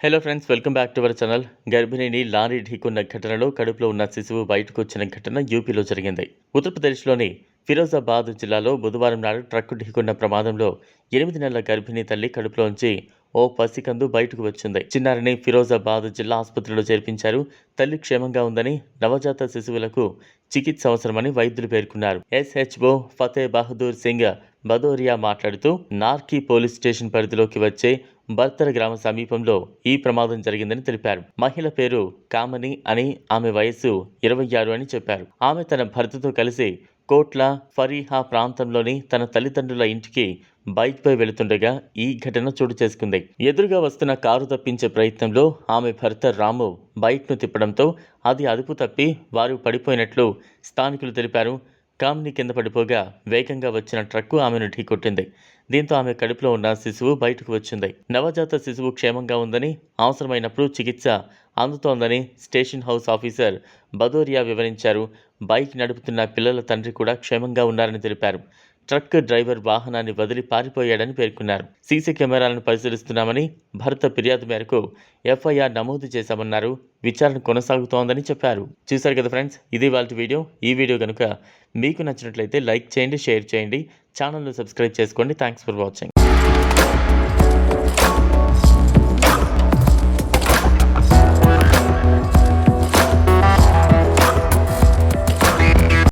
Hello friends welcome back to our channel గర్భిణిని lorry ఢీకున్న ఘటనలో కడుపులో ఉన్న శిశువు బయటకు వచ్చిన ఘటన యూపీలో జరిగింది. ఉత్తరప్రదేశ్లోని ఫిరోజాబాద్ జిల్లాలో బుధవారం నాడు ట్రక్కు ఢీకున్న ప్రమాదంలో ఎనిమిది నెలల గర్భిణి తల్లి కడుపులోంచి ఓ పసికందు బయటకు వచ్చింది. చిన్నారిని ఫిరోజాబాద్ జిల్లా ఆసుపత్రిలో చేర్పించారు. తల్లి క్షేమంగా ఉందని నవజాత శిశువులకు చికిత్స అవసరమని వైద్యులు పేర్కొన్నారు. ఎస్హెచ్ఓ ఫతే బహదూర్ సింగ్ బదోరియా మాట్లాడుతూ నార్కీ పోలీస్ స్టేషన్ పరిధిలోకి వచ్చే బర్తర గ్రామ సమీపంలో ఈ ప్రమాదం జరిగిందని తెలిపారు. మహిళ పేరు కామని అని ఆమె వయస్సు ఇరవై ఆరు అని చెప్పారు. ఆమె తన భర్తతో కలిసి కోట్ల ఫరీహా ప్రాంతంలోని తన తల్లిదండ్రుల ఇంటికి బైక్పై వెళుతుండగా ఈ ఘటన చోటు చేసుకుంది. ఎదురుగా వస్తున్న కారు తప్పించే ప్రయత్నంలో ఆమె భర్త రాము బైక్ను తిప్పడంతో అది అదుపు తప్పి వారు పడిపోయినట్లు స్థానికులు తెలిపారు. కామిని కింద పడిపోగా వేగంగా వచ్చిన ట్రక్కు ఆమెను ఢీకొట్టింది. దీంతో ఆమె కడుపులో ఉన్న శిశువు బయటకు వచ్చింది. నవజాత శిశువు క్షేమంగా ఉందని అవసరమైనప్పుడు చికిత్స అందుతోందని స్టేషన్ హౌస్ ఆఫీసర్ బదోరియా వివరించారు. బైక్ నడుపుతున్న పిల్లల తండ్రి కూడా క్షేమంగా ఉన్నారని తెలిపారు. ట్రక్ డ్రైవర్ వాహనాన్ని వదిలి పారిపోయాడని పేర్కొన్నారు. సీసీ కెమెరాలను పరిశీలిస్తున్నామని భర్త ఫిర్యాదు మేరకు ఎఫ్ఐఆర్ నమోదు చేశామన్నారు. విచారణ కొనసాగుతోందని చెప్పారు. చూశారు కదా ఫ్రెండ్స్ ఇది వాళ్ళ వీడియో. ఈ వీడియో కనుక మీకు నచ్చినట్లయితే లైక్ చేయండి షేర్ చేయండి. ఛానల్ను సబ్స్క్రైబ్ చేసుకోండి. Thanks for watching.